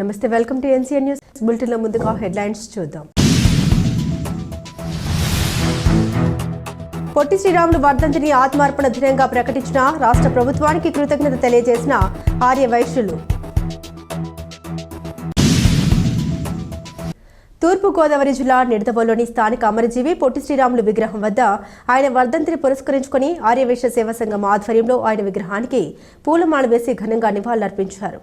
నమస్తే welcome to NCN news. బులెటిన్లో ముందుగా హెడ్లైన్స్ చూద్దాం. పొట్టి శ్రీరాములు వర్ధంతిని ఆత్మార్పణ దినంగా ప్రకటించిన రాష్ట్ర ప్రభుత్వానికి కృతజ్ఞత తెలియజేసిన ఆర్య వైశ్యులు తూర్పుగోదావరి జిల్లా నిడదవోలోని స్థానిక అమరజీవి పొట్టి శ్రీరాములు విగ్రహం వద్ద ఆయన వర్ధంతిని పురస్కరించుకుని ఆర్యవైశ్య సేవా సంఘం ఆధ్వర్యంలో ఆయన విగ్రహానికి పూలమాల వేసి ఘనంగా నివాళులర్పించారు.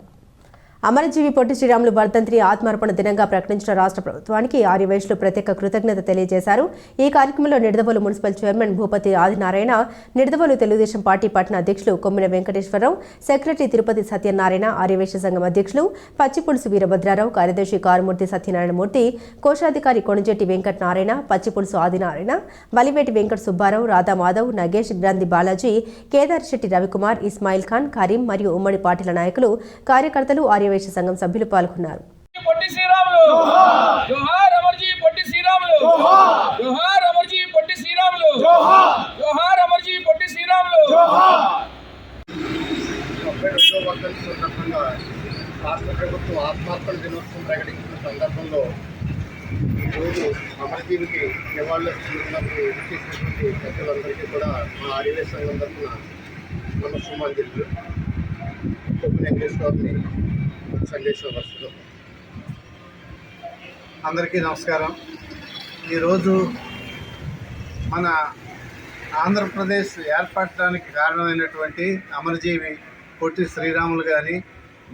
అమరజీవి పొట్టి శ్రీరాములు వర్ధంతిని ఆత్మార్పణ దినంగా ప్రకటించిన రాష్ట్ర ప్రభుత్వానికి ఆర్యవైశ్యులు ప్రత్యేక కృతజ్ఞత తెలియజేశారు. ఈ కార్యక్రమంలో Nidadavolu municipal chairman Bhupathi Adinarayana Nidadavolu Telugu Desam party పట్టణ అధ్యక్షులు కొమ్మిన వెంకటేశ్వరరావు సెక్రటరీ తిరుపతి సత్యనారాయణ ఆర్యవేశ్య సంఘం అధ్యక్షులు పచ్చిపులుసు వీరభద్రారావు కార్యదర్శి కారుమూర్తి సత్యనారాయణమూర్తి కోశాధికారి కొణిజెట్టి వెంకట నారాయణ పచ్చిపులుసు ఆదినారాయణ బలివేటి వెంకట సుబ్బారావు రాధా మాధవ్ నగేష్ గ్రంథి బాలాజీ కేదార్ శెట్టి రవికుమార్ ఇస్మాయిల్ ఖాన్ కరీం మరియు ఉమ్మడి పార్టీల నాయకులు కార్యకర్తలు ఆర్యవైశ్య సంఘం సభ్యులు పాల్గొన్నారు. పొట్టి శ్రీరాములు. జోహార్ అమర్జీ పొట్టి శ్రీరాములు. జోహార్ అమర్జీ పొట్టి శ్రీరాములు. జోహార్ అమర్జీ పొట్టి శ్రీరాములు. డెబ్బై రెండో వర్ధంతి సందర్భంగా రాష్ట్ర ప్రభుత్వం ఆత్మార్పణ దినోత్సవం ప్రకటించిన సందర్భంలో ఈరోజు అమరజీవికి నివాళులు చేసినటువంటి పెద్దలందరికీ కూడా మా ఆర్యవేశ సంఘం తరఫున నమస్సుమాంజలు కొమ్మి వెంకటేశ్వరని సందేశం వరుసలో అందరికీ నమస్కారం. ఈరోజు మన ఆంధ్రప్రదేశ్ ఏర్పడటానికి కారణమైనటువంటి అమరజీవి పొట్టి శ్రీరాములు గారి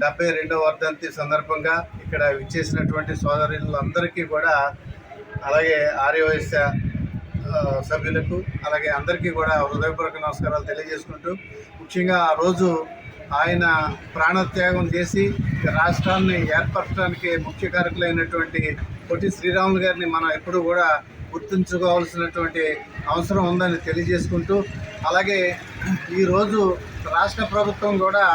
డెబ్బై రెండవ వర్ధంతి సందర్భంగా ఇక్కడ విచ్చేసినటువంటి సోదరులందరికీ కూడా అలాగే ఆర్యవైశ్య సభ్యులకు అలాగే అందరికీ కూడా హృదయపూర్వక నమస్కారాలు తెలియజేసుకుంటూ ముఖ్యంగా ఆ రోజు ఆయన ప్రాణత్యాగం చేసి రాష్ట్రాన్ని ఏర్పరచడానికి ముఖ్య కారకులైనటువంటి పొట్టి శ్రీరాములు గారిని మనం ఎప్పుడూ కూడా గుర్తుంచుకోవాల్సినటువంటి అవసరం ఉందని తెలియజేసుకుంటూ అలాగే ఈరోజు రాష్ట్ర ప్రభుత్వం కూడా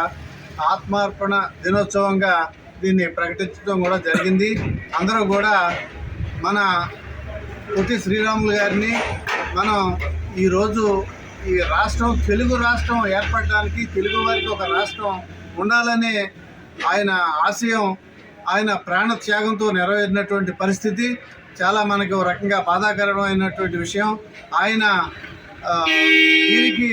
ఆత్మార్పణ దినోత్సవంగా దీన్ని ప్రకటించడం కూడా జరిగింది. అందరూ కూడా మన పొట్టి శ్రీరాములు గారిని మనం ఈరోజు ఈ రాష్ట్రం తెలుగు రాష్ట్రం ఏర్పడడానికి తెలుగు వారికి ఒక రాష్ట్రం ఉండాలనే ఆయన ఆశయం ఆయన ప్రాణ త్యాగంతో నెరవేరినటువంటి పరిస్థితి చాలా మనకి ఒక రకంగా బాధాకరమైనటువంటి విషయం. ఆయన దీనికి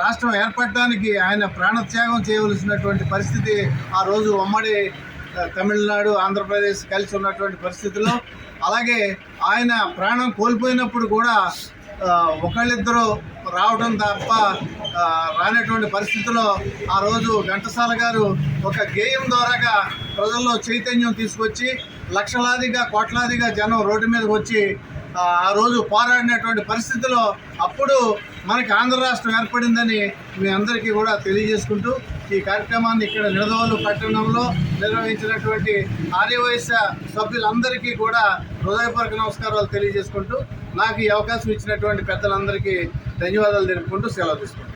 రాష్ట్రం ఏర్పడటానికి ఆయన ప్రాణత్యాగం చేయవలసినటువంటి పరిస్థితి ఆ రోజు ఉమ్మడి తమిళనాడు ఆంధ్రప్రదేశ్ కలిసి ఉన్నటువంటి పరిస్థితిలో. అలాగే ఆయన ప్రాణం కోల్పోయినప్పుడు కూడా ఒకళ్ళిద్దరూ రావడం తప్ప రానటువంటి పరిస్థితిలో ఆ రోజు ఘంటసాల గారు ఒక గేయం ద్వారాగా ప్రజల్లో చైతన్యం తీసుకొచ్చి లక్షలాదిగా కోట్లాదిగా జనం రోడ్డు మీదకి వచ్చి ఆ రోజు పోరాడినటువంటి పరిస్థితిలో అప్పుడు మనకి ఆంధ్ర రాష్ట్రం ఏర్పడిందని మీ అందరికీ కూడా తెలియజేసుకుంటూ ఈ కార్యక్రమాన్ని ఇక్కడ నిడదవోలు పట్టణంలో నిర్వహించినటువంటి ఆర్యవయస్య సభ్యులందరికీ కూడా హృదయపూర్వక నమస్కారాలు తెలియజేసుకుంటూ నాకు ఈ అవకాశం ఇచ్చినటువంటి పెద్దలందరికీ ధన్యవాదాలు తెలుపుకుంటూ సెలవు తీసుకుంటాను